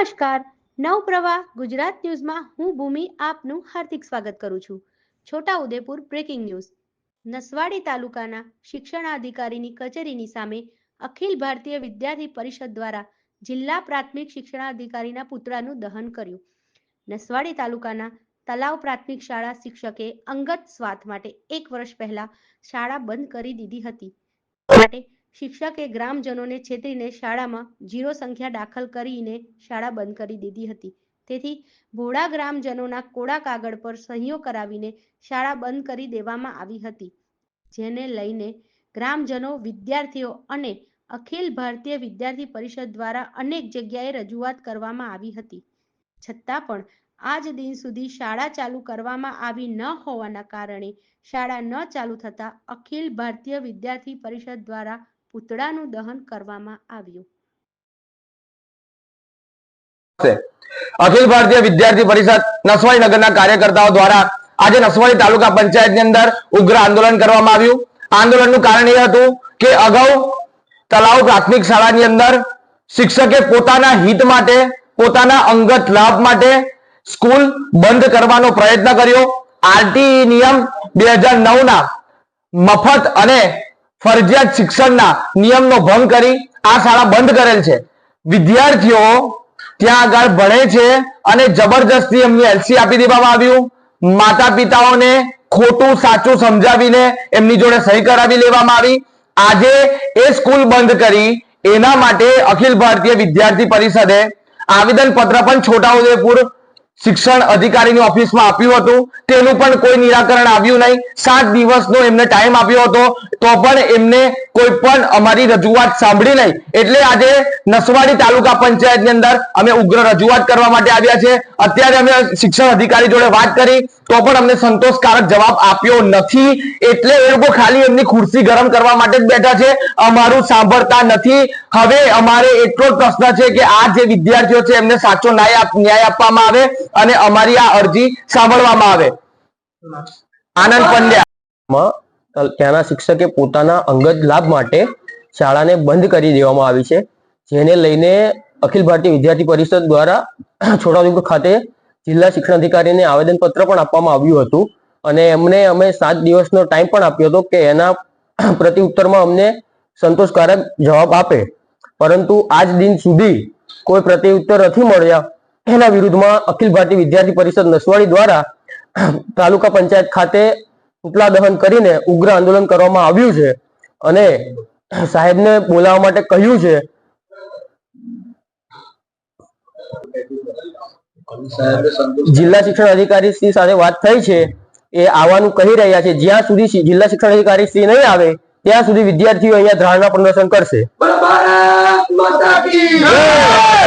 નમસ્કાર. નવપ્રવાહ, ગુજરાત ન્યૂઝમાં હું ભૂમિ આપનું હાર્દિક સ્વાગત કરું છું. Chhota Udepur breaking news. નસવાડી તાલુકાના શિક્ષણાધિકારીની કચેરીની સામે અખિલ ભારતીય વિદ્યાર્થી પરિષદ દ્વારા જિલ્લા પ્રાથમિક શિક્ષણાધિકારીના પુતળાનું દહન કર્યું. નસવાડી તાલુકાના તલાવ પ્રાથમિક શાળા શિક્ષકે અંગત સ્વાર્થ માટે એક વર્ષ પહેલા શાળા બંધ કરી દીધી હતી. માટે શિક્ષકે ગ્રામજનોને છેતરીને શાળામાં જીરો સંખ્યા દાખલ કરીને શાળા બંધ કરી દીધી હતી. તેથી ભોળા ગ્રામજનોના કોડા કાગળ પર સહીઓ કરાવીને શાળા બંધ કરી દેવામાં આવી હતી. જેને લઈને ગ્રામજનો, વિદ્યાર્થીઓ અને અખિલ ભારતીય વિદ્યાર્થી પરિષદ દ્વારા અનેક જગ્યાએ રજૂઆત કરવામાં આવી હતી. છતાં પણ આજ દિન સુધી શાળા ચાલુ કરવામાં આવી ન હોવાના કારણે શાળા ન ચાલુ થતા અખિલ ભારતીય વિદ્યાર્થી પરિષદ દ્વારા પૂતળાનું દહન કરવામાં આવ્યું. અખિલ ભારતીય વિદ્યાર્થી પરિષદ નસવાડી નગરના કાર્યકર્તાઓ દ્વારા આજે નસવાડી તાલુકા પંચાયતની અંદર ઉગ્ર આંદોલન કરવામાં આવ્યું. આંદોલનનું કારણ એ હતું કે અગાઉ તલાવ પ્રાથમિક શાળાની અંદર શિક્ષકે પોતાના હિત માટે, પોતાના અંગત લાભ માટે સ્કૂલ બંધ કરવાનો પ્રયત્ન કર્યો. આરટીઈ નિયમ બે ના મફત અને ફરજિયાત શિક્ષણના નિયમનો ભંગ કરી આ શાળા બંધ કરેલ છે. વિદ્યાર્થીઓ ત્યાં આગળ ભણે છે અને જબરજસ્તી એમને એલસી આપી દેવામાં આવ્યું. માતા પિતાઓને ખોટું સાચું સમજાવીને એમની જોડે સહી કરાવી લેવામાં આવી. આજે એ સ્કૂલ બંધ કરી એના માટે અખિલ ભારતીય વિદ્યાર્થી પરિષદે આવેદન પત્ર પણ છોટાઉદેપુર શિક્ષણ અધિકારીની ઓફિસમાં આપ્યું હતું. તેનું પણ કોઈ નિરાકરણ આવ્યું નહીં. સાત દિવસનો એમને ટાઈમ આપ્યો હતો. તો પણ એમને કોઈ પણ અમારી રજૂઆત સાંભળી નહીં. એટલે આજે નસવાડી તાલુકા પંચાયતની અંદર અમે ઉગ્ર રજૂઆત કરવા માટે આવ્યા છે અત્યારે અમે શિક્ષણ અધિકારી જોડે વાત કરી. તો પણ અમને સંતોષકારક જવાબ આપ્યો નથી. એટલે એ લોકો ખાલી એમની ખુરશી ગરમ કરવા માટે જ બેઠા છે. અમારું સાંભળતા નથી. હવે અમારે એટલો જ પ્રશ્ન છે કે આ જે વિદ્યાર્થીઓ છે, એમને સાચો ન્યાય આપ- ન્યાય આપવામાં આવે. અને અમારી આ અરજી સાંભળવામાં આવે. આનંદ પંડ્યા. ત્યાંના શિક્ષકે પોતાના અંગત લાભ માટે શાળાને બંધ કરી દેવામાં આવી છે, જેને લઈને અખિલ ભારતીય વિદ્યાર્થી પરિષદ દ્વારા છોટાઉદેપુર ખાતે જિલ્લા શિક્ષણ અધિકારીને આવેદનપત્ર પણ આપવામાં આવ્યું હતું. અને એમને અમે સાત દિવસનો ટાઈમ પણ આપ્યો હતો કે એના પ્રતિ ઉત્તરમાં અમને સંતોષકારક જવાબ આપે. પરંતુ આજ દિન સુધી કોઈ પ્રતિ ઉત્તર નથી મળ્યા. એના વિરુદ્ધમાં અખિલ ભારતીય વિદ્યાર્થી પરિષદ નસવાડી દ્વારા તાલુકા પંચાયત ખાતે પુતળા દહન કરીને ઉગ્ર આંદોલન કરવામાં આવ્યું છે અને સાહેબને બોલાવવા માટે કહ્યું છે. જિલ્લા શિક્ષણ અધિકારી શ્રી સાથે વાત થઈ છે. એ આવવાનું કહી રહ્યા છે. જ્યાં સુધી જિલ્લા શિક્ષણ અધિકારી શ્રી નહીં આવે ત્યાં સુધી વિદ્યાર્થીઓ અહીંયા ધારણા પ્રદર્શન કરશે.